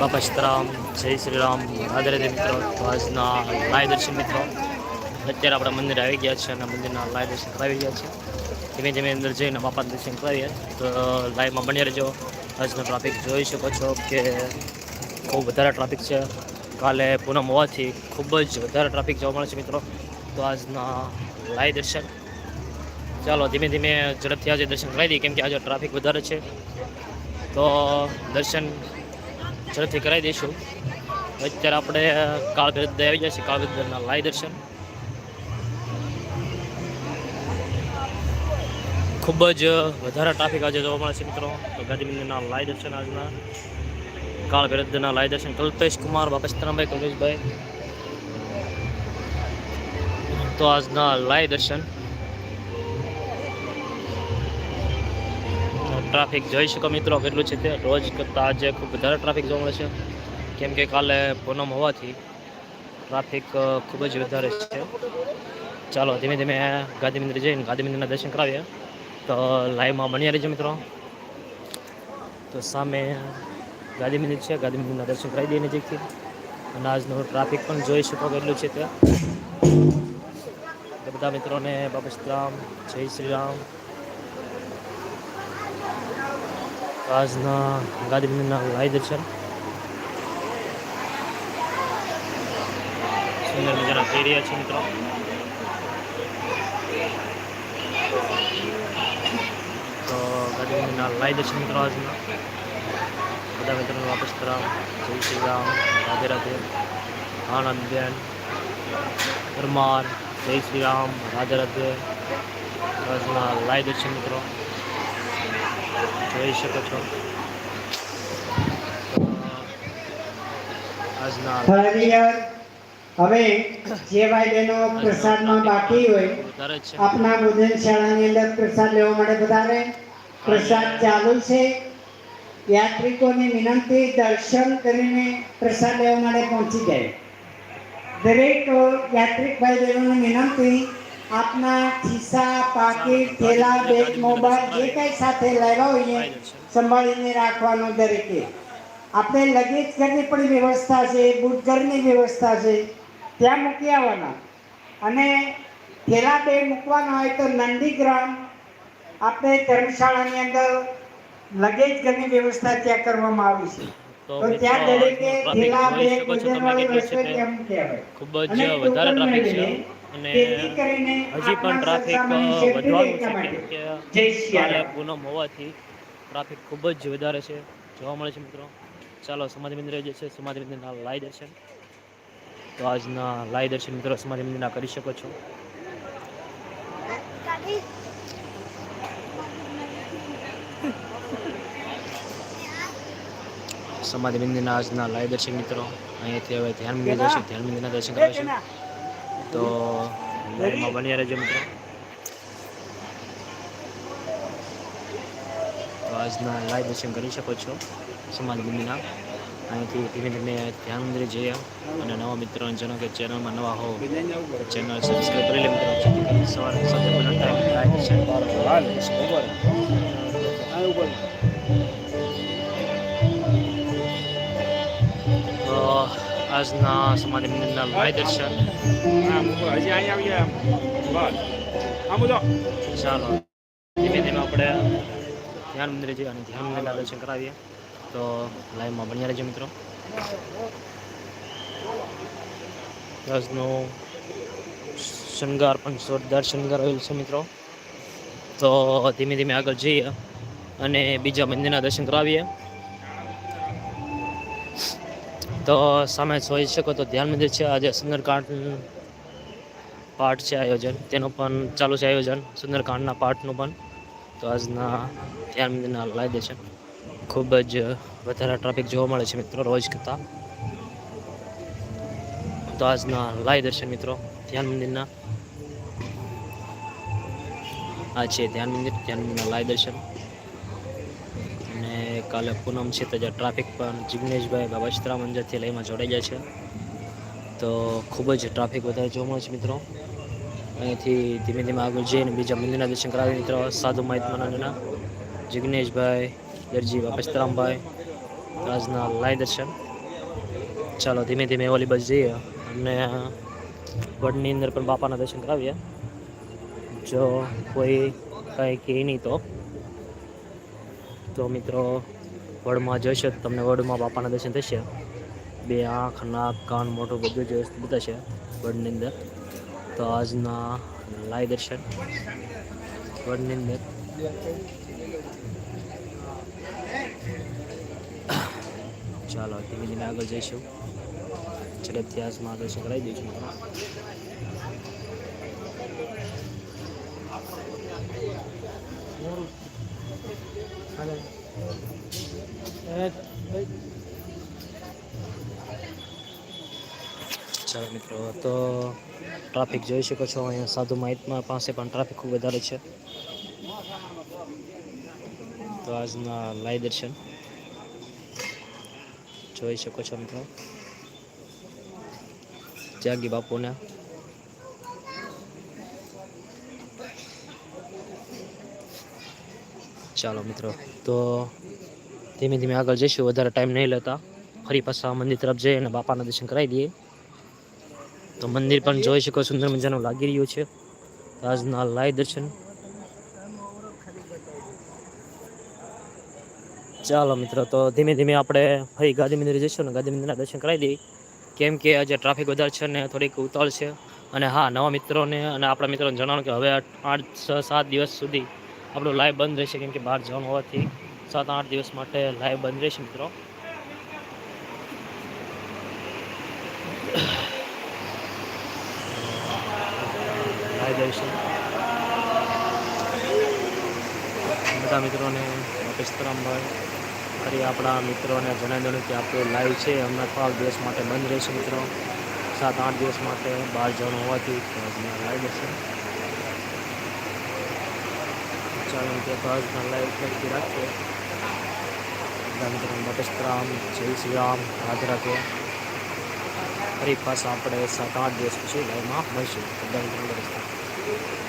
બાપા સીતારામ જય શ્રી રામ રાધે મિત્રો, તો આજના લાઈવ દર્શન મિત્રો, અત્યારે આપણા મંદિર આવી ગયા છે અને મંદિરના લાઈવ દર્શન કરાવી ગયા છે. ધીમે ધીમે અંદર જઈને બાપા દર્શન કરાવીએ. તો લાઈવમાં બની રહેજો. આજનો ટ્રાફિક જોઈ શકો છો કે ખૂબ વધારે ટ્રાફિક છે. કાલે પૂનમ હોવાથી ખૂબ જ વધારે ટ્રાફિક જોવા મળે છે મિત્રો. તો આજના લાઈવ દર્શન. ચાલો, ધીમે ધીમે ઝડપથી આજે દર્શન કરાવી દઈએ. કેમ કે આજે ટ્રાફિક વધારે છે. તો દર્શન ઝડપથી કરાવી દઈશું. અત્યારે આપણે કાળભેદ આવી જશે કાળભેદના લાય દર્શન. ખૂબ જ વધારે ટ્રાફિક આજે જોવા મળે છે મિત્રો. તો ગાંધી લાઈ દર્શન આજના. કાળભેદના લાય દર્શન. કલ્પેશ કુમાર બાપસ્તરામભાઈ કલ્પેશભાઈ. તો આજના લાય દર્શન. ટ્રાફિક જોઈ શકો મિત્રો કેટલું છે તે? રોજ કરતાં આજે ખૂબ વધારે ટ્રાફિક જોવા મળે છે. કેમ કે કાલે પૂનમ હોવાથી ટ્રાફિક ખૂબ જ વધારે છે. ચાલો, ધીમે ધીમે ગાંધી મંદિર જઈને ગાંધી મંદિરના દર્શન કરાવીએ. તો લાઈવમાં બન્યા રહીજો મિત્રો. તો સામે ગાંધી મંદિર છે. ગાંધી મંદિરના દર્શન કરાવી દઈએ નજીકથી. અને આજનું ટ્રાફિક પણ જોઈ શકો કેટલું છે તે. બધા મિત્રોને બાબા શ્રીરામ જય શ્રી રામ. આજના ગાંધી મંદિરના લાઈ દર્શન સુંદર મજાના થઈ રહ્યા છે મિત્રો. તો ગાંધી મંદિરના લાઈ દર્શન મિત્રો આજના. બધા મિત્રોને વાપસ કરાવ. જય શ્રી રામ રાધે રાધે આનંદબેન, પરમાર, જય શ્રી રામ રાધે રાધે આજના લાઈ દર્શન મિત્રો. જોઈ શકો છો. હવે જે ભાઈ બહેનો પ્રસાદમાં બાકી હોય આપના ભોજન શાળાની અંદર પ્રસાદ લેવા માટે વધારે પ્રસાદ ચાલુ છે. યાત્રિકોની વિનંતી દર્શન કરીને પ્રસાદ લેવા માટે પહોંચી જાય. દરેક યાત્રિક ભાઈ બહેનોની વિનંતી આપના ખિસ્સા પાકીટ થેલા બેગ મોબાઈલ જે કંઈ સાથે લાવ્યા હોઈએ સંભાળીને રાખવાનો દરેકે. આપણે લગેજ ઘરની પણ વ્યવસ્થા છે બુટ ઘરની વ્યવસ્થા છે ત્યાં મૂકી આવવાના. અને થેલા બે મૂકવાના હોય તો નંદીગ્રામ આપણે ધર્મશાળાની અંદર લગેજ ઘરની વ્યવસ્થા ત્યાં કરવામાં આવી છે. તો ત્યાં દરેકે થેલા બેગ વજનવાળી કેટલું છે વસ્તુઓ તે. ત્યાં મૂકી આવે. ખૂબ જ વધારે ટ્રાફિક છે. અને હજી પણ ટ્રાફિક વધવાનું છે કાલે પૂનમ હોવાથી ટ્રાફિક ખૂબ જ વધારે છે. જોવા મળે છે મિત્રો. ચાલો સમાધિ મંદિરે જે છે સમાધિ મંદિરના લાઈ દર્શન. તો આજના લાઈ દર્શન મિત્રો સમાધિ મંદિરના કરી શકો છો. સમાધિ મંદિરના આજના લાઈ દર્શન મિત્રો. અહીંયાથી હવે ધ્યાન મંદિર જશે. ધ્યાન મંદિરના દર્શન કરાવશું તો લાઈનમાં બની રહેજો મિત્રો. તો આજના લાઈવ દર્શન કરી શકો છો સમાજ મંદિરના અહીંથી ધીમે ધીમે ધ્યાન મંદિરે જઈએ અને નવા મિત્રો જનો કે ચેનલમાં નવા હો ચેનલ સબસ્ક્રાઈબ કરી લે મિત્રો. સવારે સાંજે બધા ટાઈમ લાઈવ દર્શન આજના સમાધિ મંદિરના લાઈવ દર્શન ચાલો. ધીમે ધીમે આપણે ધ્યાન મંદિરે જઈએ અને ધ્યાન મંદિરના દર્શન કરાવીએ. તો લાઈવમાં બન્યા રહેજો મિત્રો. આજનો શણગાર પણ જોરદાર શણગાર આવેલ છે મિત્રો. તો ધીમે ધીમે આગળ જઈએ અને બીજા મંદિરના દર્શન કરાવીએ. તો સામે જોઈ શકો તો ધ્યાન મંદિર છે. આજે સુંદરકાંડ પાઠ છે આયોજન. તેનું પણ ચાલુ છે આયોજન. સુંદરકાંડના પાઠનું પણ તો આજના ધ્યાન મંદિરના લાઈ છે. ખૂબ જ વધારે ટ્રાફિક જોવા મળે છે મિત્રો રોજ કરતાં. તો આજના લાઈ દર્શન મિત્રો ધ્યાન મંદિરના. આ છે ધ્યાન મંદિર. ધ્યાન મંદિરના લાઈ દર્શન. કાલે પૂનમ છે તો જે ટ્રાફિક પણ જિગ્નેશભાઈ બાબા મંજરથી લઈમાં જોડાઈ જાય છે. તો ખૂબ જ ટ્રાફિક વધારે જોવા મળે છે મિત્રો. અહીંથી ધીમે ધીમે આગળ જઈને બીજા મંદિરના દર્શન કરાવી મિત્રો. સાધુ મહાત્માનંદના જિગ્નેશભાઈ, દરજી બાપસ્તરામભાઈ રાજના લાય દર્શન. ચાલો ધીમે ધીમે ઓલી બસ જઈએ અને વડની અંદર પણ બાપાના દર્શન કરાવીએ. જો કોઈ કાંઈ કહે નહીં તો. તો મિત્રો વડમાં જશો તો તમને વડમાં બાપાના દર્શન થશે. બે આંખ, નાક, કાન, મોઢું બધું જ બધા છે વડની અંદર. તો આજના લાય દર્શન વડની અંદર. ચાલો ધીમે ધીમે આગળ જઈશું. ઝડપથી આજમાં દર્શન કરાવી દઈશું મિત્રો ચાલો મિત્રો, તો ટ્રાફિક જોઈ શકો છો. અહીંયા સાધુ માહિતમાં પાસે પણ ટ્રાફિક ખૂબ વધારે છે. તો આજના લાઈ દર્શન જોઈ શકો છો મિત્રો. ત્યાગી બાપુને ચાલો મિત્રો, તો ધીમે ધીમે આગળ જઈશું. વધારે ટાઈમ નહીં લેતા. ફરી પાછા મંદિર તરફ જઈએ અને બાપાના દર્શન કરાવી દઈએ. તો મંદિર પણ જોઈ શકો, સુંદર મજાનું લાગી રહ્યું છે. આજના લાઈ દર્શન. ચાલો મિત્રો, તો ધીમે ધીમે આપણે ફરી ગાંધી મંદિર જઈશું ને ગાંધી મંદિરના દર્શન કરાવી દઈએ. કેમ કે આજે ટ્રાફિક વધારે છે ને થોડીક ઉતાળ છે. અને હા, નવા મિત્રોને અને આપણા મિત્રોને જણાવો કે હવે આઠ, છ, સાત દિવસ સુધી આપણું લાઈવ બંધ રહેશે કેમ કે બહાર જવાનું હોવાથી સાત આઠ દિવસ માટે લાઈવ બંધ રહેશે મિત્રો. લાઈવ દર્શન બધા મિત્રોને પેસ્તરામભાઈ ફરી આપણા મિત્રોને જણાવી દઉં કે આપણું લાઈવ છે. હમણાં થોડાક દિવસ માટે બંધ રહેશે મિત્રો. સાત આઠ દિવસ માટે બહાર જવાનું હોવાથી લાઈવ દર્શન ચાલો કે તો આજના લાઈવ ફરીથી રાખીએ મિત્રોને બટેસ્તરામ, જય શ્રી રામ રાધે રાધે ફરી પાછા આપણે સાત આઠ દિવસ પછી લાઈવમાં મળીશું. બટેસ્તરામ.